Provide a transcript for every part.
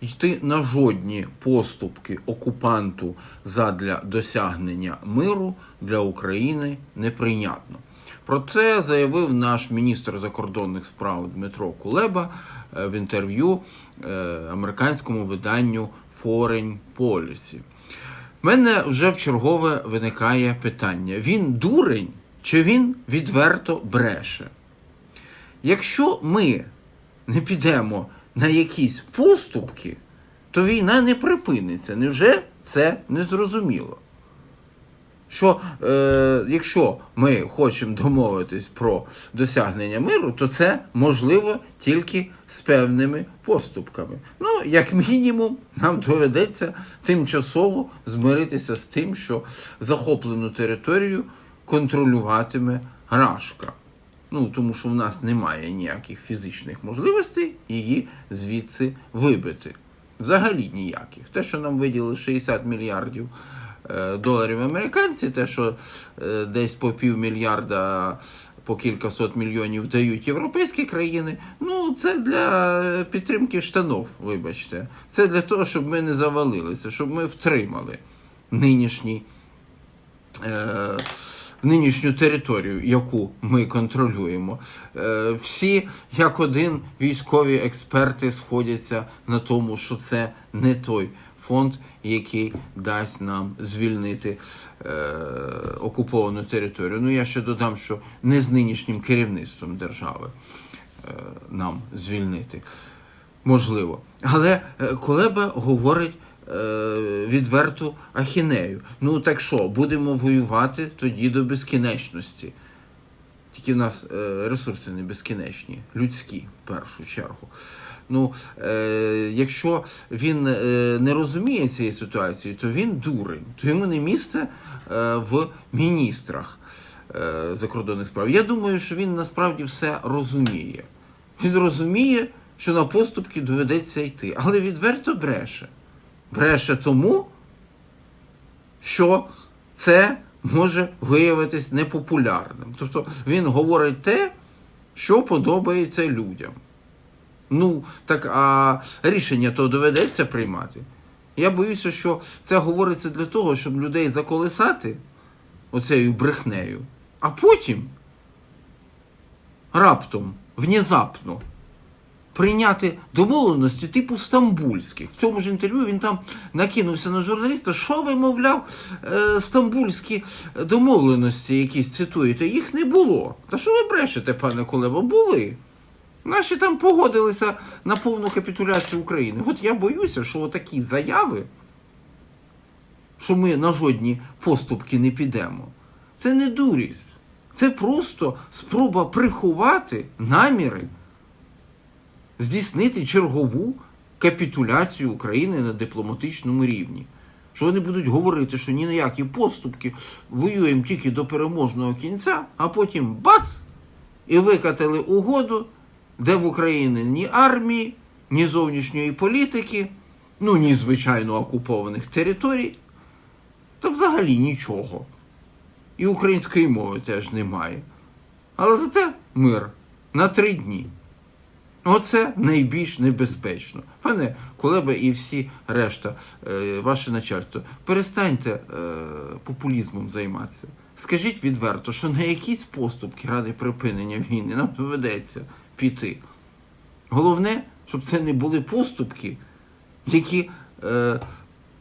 йти на жодні поступки окупанту задля досягнення миру для України неприйнятно. Про це заявив наш міністр закордонних справ Дмитро Кулеба е, в інтерв'ю е, американському виданню Foreign Policy. У мене вже в чергове виникає питання: він дурень чи він відверто бреше? Якщо ми не підемо на якісь поступки, то війна не припиниться. Невже це не зрозуміло? Що е, якщо ми хочемо домовитись про досягнення миру, то це можливо тільки з певними поступками. Ну, як мінімум, нам доведеться тимчасово змиритися з тим, що захоплену територію контролюватиме Рашка. Ну, тому що в нас немає ніяких фізичних можливостей її звідси вибити. Взагалі ніяких. Те, що нам виділили 60 мільярдів е, доларів американці, те, що е, десь по півмільярда, по кількасот мільйонів дають європейські країни, ну це для підтримки штанов, вибачте. Це для того, щоб ми не завалилися, щоб ми втримали нинішній. Е, нинішню територію, яку ми контролюємо. Е, Всі, як один, військові експерти сходяться на тому, що це не той фонд, який дасть нам звільнити е, окуповану територію. Ну я ще додам, що не з нинішнім керівництвом держави е, нам звільнити. Можливо. Але е, Колеба говорить відверту ахінею. Ну так що, будемо воювати тоді до безкінечності. Тільки в нас е, ресурси не безкінечні, людські в першу чергу. Ну, е, якщо він е, не розуміє цієї ситуації, то він дурень, то йому не місце е, в міністрах е, закордонних справ. Я думаю, що він насправді все розуміє. Він розуміє, що на поступки доведеться йти, але відверто бреше. Бреше тому, що це може виявитись непопулярним. Тобто він говорить те, що подобається людям. Ну, так а рішення то доведеться приймати. Я боюся, що це говориться для того, щоб людей заколисати оцею брехнею, а потім раптом, внезапно, прийняти домовленості типу стамбульських. В цьому ж інтерв'ю він там накинувся на журналіста, що ви, мовляв, е, стамбульські домовленості якісь цитуєте, їх не було. Та що ви брешете, пане Колеба, були. Наші там погодилися на повну капітуляцію України. От я боюся, що такі заяви, що ми на жодні поступки не підемо, це не дурість. Це просто спроба приховати наміри здійснити чергову капітуляцію України на дипломатичному рівні. Що вони будуть говорити, що ні на які поступки воюємо тільки до переможного кінця, а потім бац! І викатали угоду, де в Україні ні армії, ні зовнішньої політики, ну ні, звичайно, окупованих територій, та взагалі нічого. І української мови теж немає. Але зате мир на три дні. Оце найбільш небезпечно. Пане Кулеба і всі решта, е, ваше начальство, перестаньте е, популізмом займатися. Скажіть відверто, що на якісь поступки ради припинення війни нам доведеться піти. Головне, щоб це не були поступки, які е,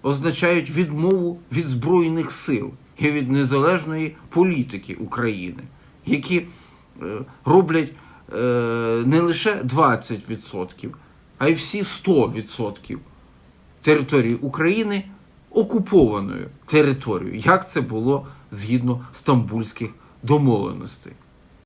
означають відмову від Збройних сил і від незалежної політики України, які е, роблять не лише 20%, а й всі 100% території України окупованою територією, як це було згідно стамбульських домовленостей.